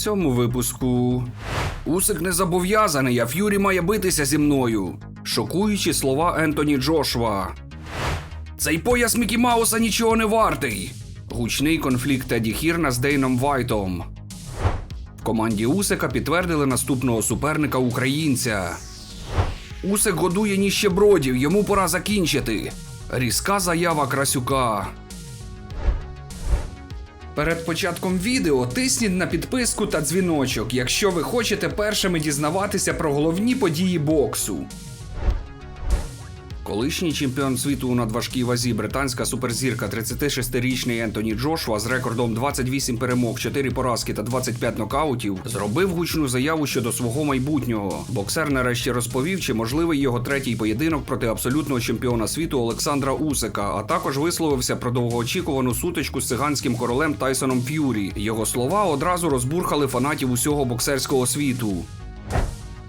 цьому випуску. Усик не зобов'язаний, а Ф'юрі має битися зі мною. Шокуючі слова Ентоні Джошва. Цей пояс Мікі Мауса нічого не вартий. Гучний конфлікт Теді Хірна з Дейном Вайтом. В команді Усика підтвердили наступного суперника українця. Усик годує ніщебродів, йому пора закінчити. Різка заява Красюка. Перед початком відео тисніть на підписку та дзвіночок, якщо ви хочете першими дізнаватися про головні події боксу. Колишній чемпіон світу у надважкій вазі британська суперзірка 36-річний Ентоні Джошуа з рекордом 28 перемог, 4 поразки та 25 нокаутів зробив гучну заяву щодо свого майбутнього. Боксер нарешті розповів, чи можливий його третій поєдинок проти абсолютного чемпіона світу Олександра Усика, а також висловився про довгоочікувану сутичку з циганським королем Тайсоном Ф'юрі. Його слова одразу розбурхали фанатів усього боксерського світу.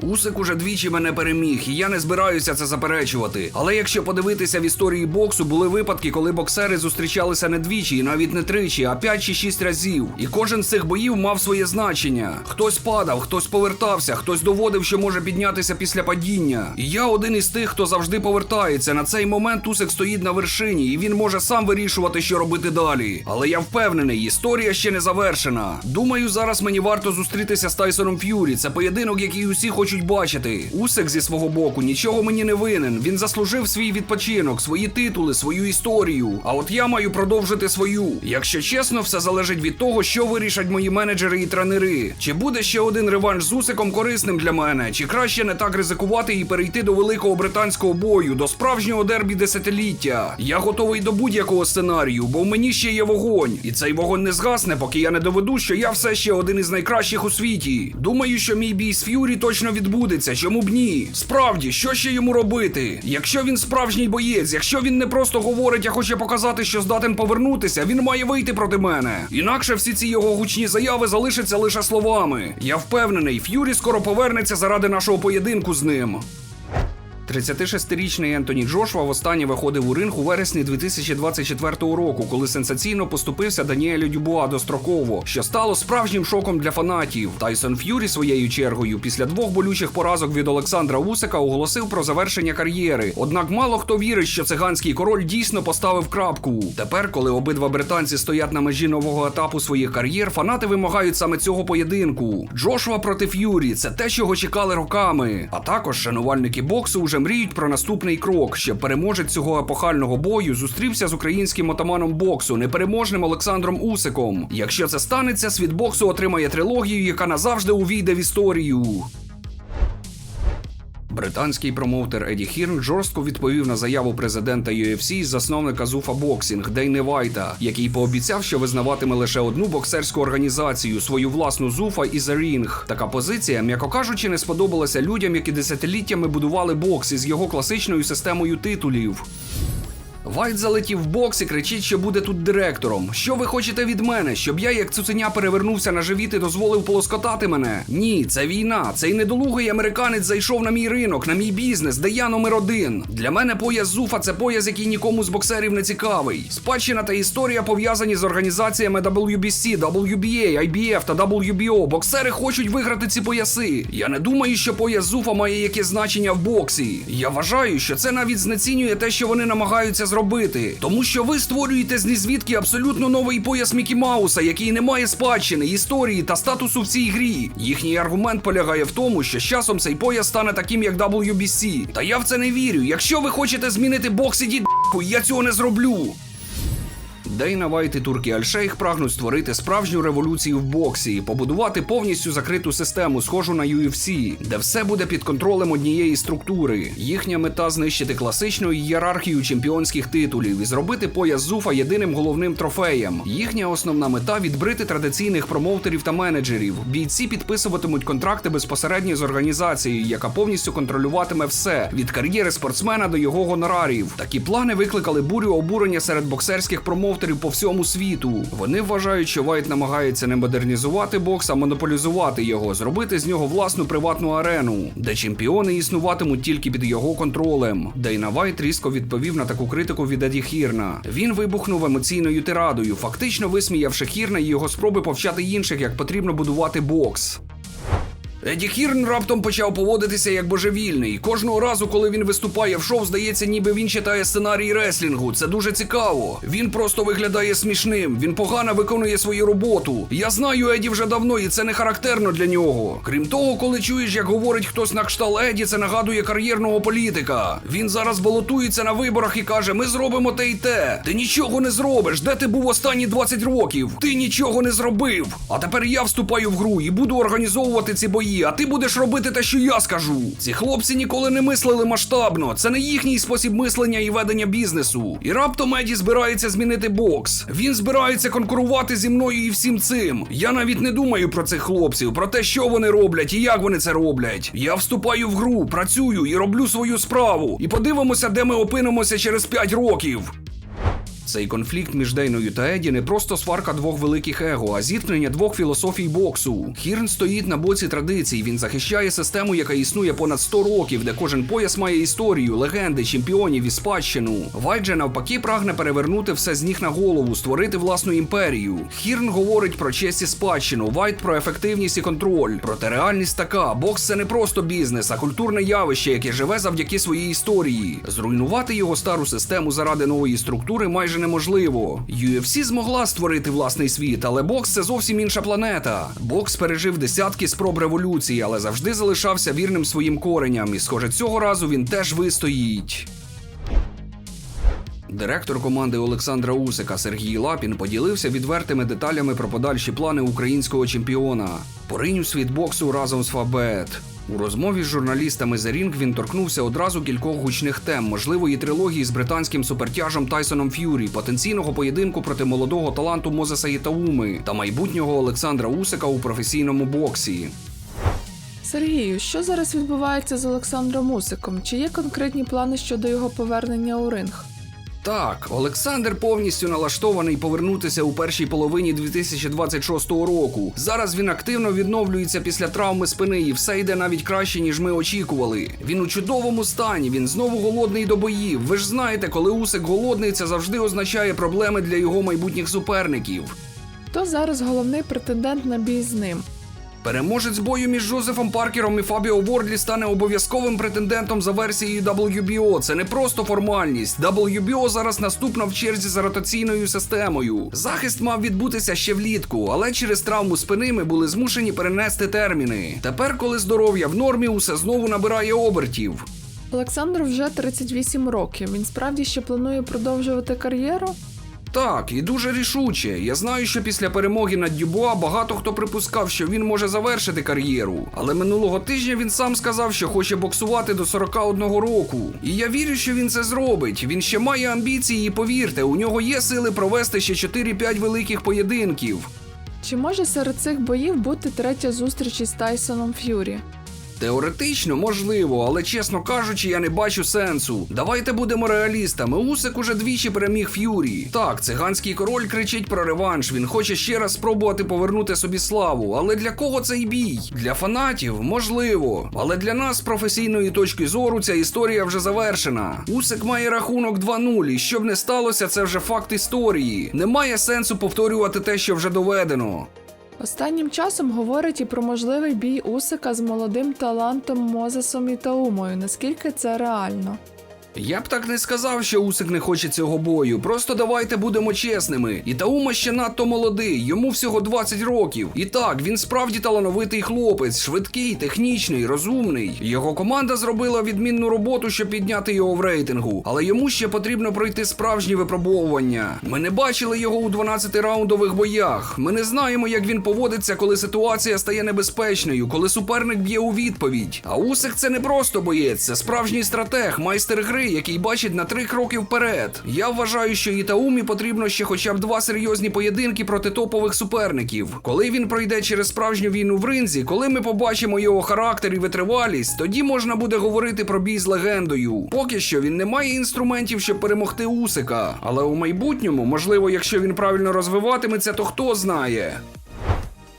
Усик уже двічі мене переміг, і я не збираюся це заперечувати. Але якщо подивитися в історії боксу, були випадки, коли боксери зустрічалися не двічі, і навіть не тричі, а п'ять чи шість разів. І кожен з цих боїв мав своє значення. Хтось падав, хтось повертався, хтось доводив, що може піднятися після падіння. І я один із тих, хто завжди повертається. На цей момент Усик стоїть на вершині, і він може сам вирішувати, що робити далі. Але я впевнений, історія ще не завершена. Думаю, зараз мені варто зустрітися з Тайсоном Ф'юрі. Це поєдинок, який усі хочуть бачити. Усик зі свого боку нічого мені не винен. Він заслужив свій відпочинок, свої титули, свою історію. А от я маю продовжити свою. Якщо чесно, все залежить від того, що вирішать мої менеджери і тренери. Чи буде ще один реванш з Усиком корисним для мене, чи краще не так ризикувати і перейти до великого британського бою, до справжнього дербі десятиліття. Я готовий до будь-якого сценарію, бо в мені ще є вогонь, і цей вогонь не згасне, поки я не доведу, що я все ще один із найкращих у світі. Думаю, що мій бій з Ф'юрі точно відбудеться. Чому б ні? Справді, що ще йому робити? Якщо він справжній боєць, якщо він не просто говорить, а хоче показати, що здатен повернутися, він має вийти проти мене. Інакше всі ці його гучні заяви залишаться лише словами. Я впевнений, Ф'юрі скоро повернеться заради нашого поєдинку з ним. 36-річний Ентоні Джошуа востаннє виходив у ринг у вересні 2024 року, коли сенсаційно поступився Даніелю Дюбуа достроково, що стало справжнім шоком для фанатів. Тайсон Ф'юрі своєю чергою після двох болючих поразок від Олександра Усика оголосив про завершення кар'єри. Однак мало хто вірить, що циганський король дійсно поставив крапку. Тепер, коли обидва британці стоять на межі нового етапу своїх кар'єр, фанати вимагають саме цього поєдинку. Джошуа проти Ф'юрі це те, чого чекали роками. А також шанувальники боксу вже мріють про наступний крок, щоб переможець цього епохального бою зустрівся з українським отаманом боксу, непереможним Олександром Усиком. Якщо це станеться, світ боксу отримає трилогію, яка назавжди увійде в історію. Британський промоутер Еді Хірн жорстко відповів на заяву президента UFC і засновника Зуфа Боксінг Дейни Вайта, який пообіцяв, що визнаватиме лише одну боксерську організацію свою власну Зуфа і The Ring. Така позиція, м'яко кажучи, не сподобалася людям, які десятиліттями будували бокс із його класичною системою титулів. Вайт залетів в бокс і кричить, що буде тут директором. Що ви хочете від мене? Щоб я, як цуценя, перевернувся на живіт і дозволив полоскотати мене? Ні, це війна. Цей недолугий американець зайшов на мій ринок, на мій бізнес, де я номер один. Для мене пояс Зуфа це пояс, який нікому з боксерів не цікавий. Спадщина та історія пов'язані з організаціями WBC, WBA, IBF та WBO. Боксери хочуть виграти ці пояси. Я не думаю, що пояс Зуфа має якесь значення в боксі. Я вважаю, що це навіть знецінює те, що вони намагаються зробити. Тому що ви створюєте з нізвідки абсолютно новий пояс Мікі Мауса, який не має спадщини, історії та статусу в цій грі. Їхній аргумент полягає в тому, що з часом цей пояс стане таким, як WBC. Та я в це не вірю. Якщо ви хочете змінити бокс, ідіть я цього не зроблю. Дейна Вайт і Туркі Альшейх прагнуть створити справжню революцію в боксі, побудувати повністю закриту систему, схожу на UFC, де все буде під контролем однієї структури. Їхня мета знищити класичну ієрархію чемпіонських титулів і зробити пояс Зуфа єдиним головним трофеєм. Їхня основна мета відбрити традиційних промоутерів та менеджерів. Бійці підписуватимуть контракти безпосередньо з організацією, яка повністю контролюватиме все від кар'єри спортсмена до його гонорарів. Такі плани викликали бурю обурення серед боксерських промоутерів промоутерів по всьому світу. Вони вважають, що Вайт намагається не модернізувати бокс, а монополізувати його, зробити з нього власну приватну арену, де чемпіони існуватимуть тільки під його контролем. Дейна Вайт різко відповів на таку критику від Еді Хірна. Він вибухнув емоційною тирадою, фактично висміявши Хірна і його спроби повчати інших, як потрібно будувати бокс. Еді Хірн раптом почав поводитися як божевільний. Кожного разу, коли він виступає в шоу, здається, ніби він читає сценарій реслінгу. Це дуже цікаво. Він просто виглядає смішним. Він погано виконує свою роботу. Я знаю Еді вже давно, і це не характерно для нього. Крім того, коли чуєш, як говорить хтось на кшталт Еді, це нагадує кар'єрного політика. Він зараз балотується на виборах і каже: Ми зробимо те й те. Ти нічого не зробиш. Де ти був останні 20 років? Ти нічого не зробив. А тепер я вступаю в гру і буду організовувати ці бої, а ти будеш робити те, що я скажу. Ці хлопці ніколи не мислили масштабно. Це не їхній спосіб мислення і ведення бізнесу. І раптом Еді збирається змінити бокс. Він збирається конкурувати зі мною і всім цим. Я навіть не думаю про цих хлопців, про те, що вони роблять і як вони це роблять. Я вступаю в гру, працюю і роблю свою справу. І подивимося, де ми опинимося через 5 років. Цей конфлікт між Дейною та Еді не просто сварка двох великих его, а зіткнення двох філософій боксу. Хірн стоїть на боці традицій. Він захищає систему, яка існує понад 100 років, де кожен пояс має історію, легенди, чемпіонів і спадщину. Вайт же навпаки прагне перевернути все з ніг на голову, створити власну імперію. Хірн говорить про честь і спадщину, Вайт про ефективність і контроль. Проте реальність така: бокс це не просто бізнес, а культурне явище, яке живе завдяки своїй історії. Зруйнувати його стару систему заради нової структури майже неможливо. UFC змогла створити власний світ, але бокс це зовсім інша планета. Бокс пережив десятки спроб революції, але завжди залишався вірним своїм кореням. І, схоже, цього разу він теж вистоїть. Директор команди Олександра Усика Сергій Лапін поділився відвертими деталями про подальші плани українського чемпіона. Поринь у світ боксу разом з Фабет. У розмові з журналістами The Ring він торкнувся одразу кількох гучних тем можливої трилогії з британським супертяжем Тайсоном Ф'юрі, потенційного поєдинку проти молодого таланту Мозеса Єтауми та майбутнього Олександра Усика у професійному боксі. Сергію, що зараз відбувається з Олександром Мусиком? Чи є конкретні плани щодо його повернення у ринг? Так, Олександр повністю налаштований повернутися у першій половині 2026 року. Зараз він активно відновлюється після травми спини, і все йде навіть краще, ніж ми очікували. Він у чудовому стані, він знову голодний до боїв. Ви ж знаєте, коли Усик голодний, це завжди означає проблеми для його майбутніх суперників. Хто зараз головний претендент на бій з ним? Переможець бою між Джозефом Паркером і Фабіо Вордлі стане обов'язковим претендентом за версією WBO. Це не просто формальність. WBO зараз наступна в черзі за ротаційною системою. Захист мав відбутися ще влітку, але через травму спини ми були змушені перенести терміни. Тепер, коли здоров'я в нормі, усе знову набирає обертів. Олександру вже 38 років. Він справді ще планує продовжувати кар'єру? Так, і дуже рішуче. Я знаю, що після перемоги над Дюбуа багато хто припускав, що він може завершити кар'єру. Але минулого тижня він сам сказав, що хоче боксувати до 41 року. І я вірю, що він це зробить. Він ще має амбіції, і повірте, у нього є сили провести ще 4-5 великих поєдинків. Чи може серед цих боїв бути третя зустріч із Тайсоном Ф'юрі? Теоретично можливо, але чесно кажучи, я не бачу сенсу. Давайте будемо реалістами. Усик уже двічі переміг Ф'юрі. Так, циганський король кричить про реванш. Він хоче ще раз спробувати повернути собі славу. Але для кого цей бій? Для фанатів можливо. Але для нас з професійної точки зору ця історія вже завершена. Усик має рахунок 2-0, і що б не сталося, це вже факт історії. Немає сенсу повторювати те, що вже доведено. Останнім часом говорить і про можливий бій Усика з молодим талантом Мозесом і Таумою. Наскільки це реально? Я б так не сказав, що Усик не хоче цього бою. Просто давайте будемо чесними. І Таума ще надто молодий, йому всього 20 років. І так, він справді талановитий хлопець, швидкий, технічний, розумний. Його команда зробила відмінну роботу, щоб підняти його в рейтингу, але йому ще потрібно пройти справжні випробовування. Ми не бачили його у 12-раундових боях. Ми не знаємо, як він поводиться, коли ситуація стає небезпечною, коли суперник б'є у відповідь. А Усик це не просто боєць, це справжній стратег, майстер гри табори, який бачить на три кроки вперед. Я вважаю, що Ітаумі потрібно ще хоча б два серйозні поєдинки проти топових суперників. Коли він пройде через справжню війну в ринзі, коли ми побачимо його характер і витривалість, тоді можна буде говорити про бій з легендою. Поки що він не має інструментів, щоб перемогти Усика. Але у майбутньому, можливо, якщо він правильно розвиватиметься, то хто знає.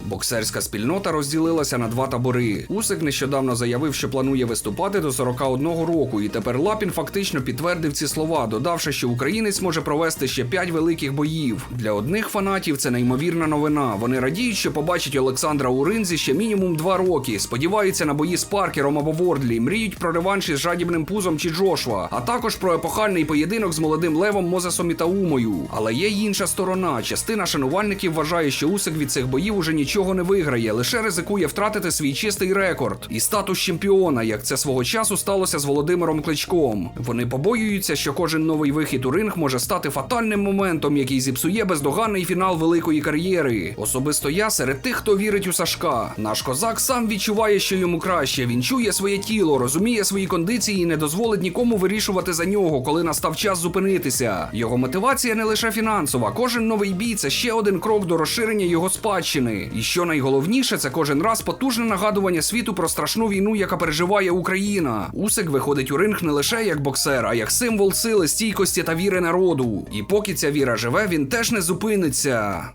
Боксерська спільнота розділилася на два табори. Усик нещодавно заявив, що планує виступати до 41 року, і тепер Лапін фактично підтвердив ці слова, додавши, що українець може провести ще п'ять великих боїв. Для одних фанатів це неймовірна новина. Вони радіють, що побачать Олександра у ринзі ще мінімум два роки. Сподіваються на бої з Паркером або Вордлі, мріють про реванш із жадібним пузом чи Джошва, а також про епохальний поєдинок з молодим левом Мозесом і Таумою. Але є й інша сторона. Частина шанувальників вважає, що Усик від цих боїв уже нічого не виграє, лише ризикує втратити свій чистий рекорд і статус чемпіона, як це свого часу сталося з Володимиром Кличком. Вони побоюються, що кожен новий вихід у ринг може стати фатальним моментом, який зіпсує бездоганний фінал великої кар'єри. Особисто я серед тих, хто вірить у Сашка. Наш козак сам відчуває, що йому краще. Він чує своє тіло, розуміє свої кондиції і не дозволить нікому вирішувати за нього, коли настав час зупинитися. Його мотивація не лише фінансова. Кожен новий бій це ще один крок до розширення його спадщини. І що найголовніше, це кожен раз потужне нагадування світу про страшну війну, яка переживає Україна. Усик виходить у ринг не лише як боксер, а як символ сили, стійкості та віри народу. І поки ця віра живе, він теж не зупиниться.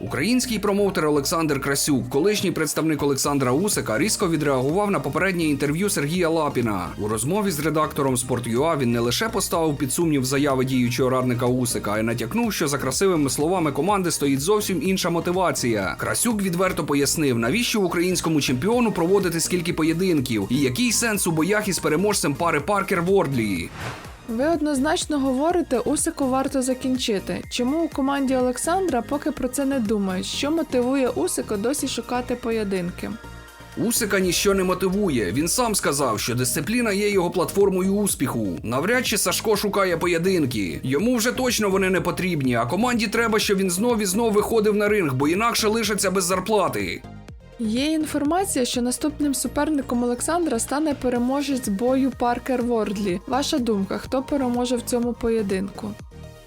Український промоутер Олександр Красюк, колишній представник Олександра Усика, різко відреагував на попереднє інтерв'ю Сергія Лапіна. У розмові з редактором Sport.ua він не лише поставив під сумнів заяви діючого радника Усика, а й натякнув, що за красивими словами команди стоїть зовсім інша мотивація. Красюк відверто пояснив, навіщо українському чемпіону проводити скільки поєдинків, і який сенс у боях із переможцем пари Паркер Вордлі. Ви однозначно говорите, Усику варто закінчити. Чому у команді Олександра поки про це не думають? Що мотивує Усика досі шукати поєдинки? Усика ніщо не мотивує. Він сам сказав, що дисципліна є його платформою успіху. Навряд чи Сашко шукає поєдинки. Йому вже точно вони не потрібні, а команді треба, щоб він знов і знов виходив на ринг, бо інакше лишиться без зарплати. Є інформація, що наступним суперником Олександра стане переможець бою Паркер Вордлі. Ваша думка, хто переможе в цьому поєдинку?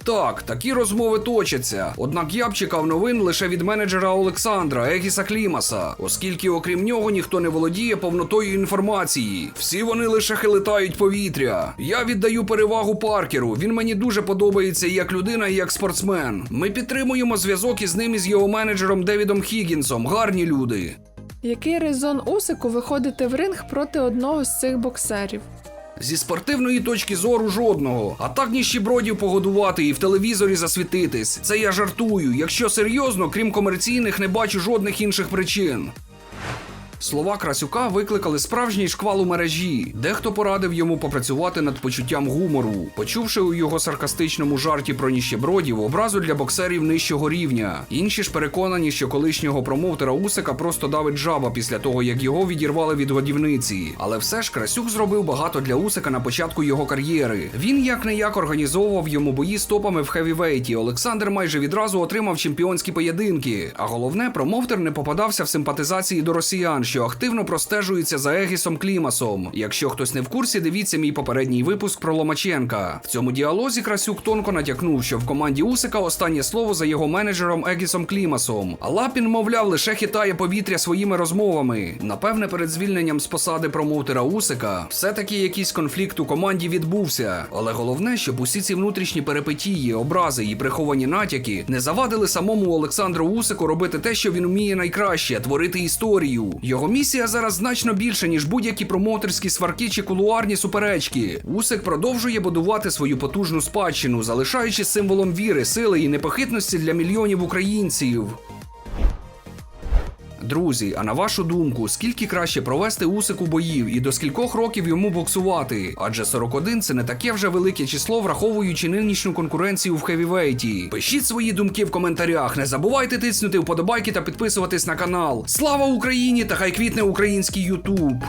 Так, такі розмови точаться. Однак я б чекав новин лише від менеджера Олександра Егіса Клімаса, оскільки окрім нього ніхто не володіє повнотою інформації. Всі вони лише хилитають повітря. Я віддаю перевагу Паркеру. Він мені дуже подобається і як людина, і як спортсмен. Ми підтримуємо зв'язок із ним і з його менеджером Девідом Хіггінсом. Гарні люди. Який резон Усику виходити в ринг проти одного з цих боксерів? Зі спортивної точки зору жодного. А так ніщебродів погодувати і в телевізорі засвітитись. Це я жартую. Якщо серйозно, крім комерційних, не бачу жодних інших причин. Слова Красюка викликали справжній шквал у мережі. Дехто порадив йому попрацювати над почуттям гумору, почувши у його саркастичному жарті про ніщебродів образу для боксерів нижчого рівня. Інші ж переконані, що колишнього промоутера Усика просто давить жаба після того, як його відірвали від годівниці. Але все ж Красюк зробив багато для Усика на початку його кар'єри. Він як не як організовував йому бої з топами в хевівейті. Олександр майже відразу отримав чемпіонські поєдинки. А головне, промоутер не попадався в симпатизації до росіян, що активно простежується за Егісом Клімасом. Якщо хтось не в курсі, дивіться мій попередній випуск про Ломаченка. В цьому діалозі Красюк тонко натякнув, що в команді Усика останнє слово за його менеджером Егісом Клімасом. А Лапін, мовляв, лише хитає повітря своїми розмовами. Напевне, перед звільненням з посади промоутера Усика все-таки якийсь конфлікт у команді відбувся. Але головне, щоб усі ці внутрішні перипетії, образи і приховані натяки не завадили самому Олександру Усику робити те, що він вміє найкраще творити історію. Його місія зараз значно більше, ніж будь-які промоутерські сварки чи кулуарні суперечки. Усик продовжує будувати свою потужну спадщину, залишаючи символом віри, сили і непохитності для мільйонів українців. Друзі, а на вашу думку, скільки краще провести Усику боїв і до скількох років йому боксувати? Адже 41 це не таке вже велике число, враховуючи нинішню конкуренцію в хевівейті. Пишіть свої думки в коментарях. Не забувайте тиснути вподобайки та підписуватись на канал. Слава Україні та хай квітне український Ютуб!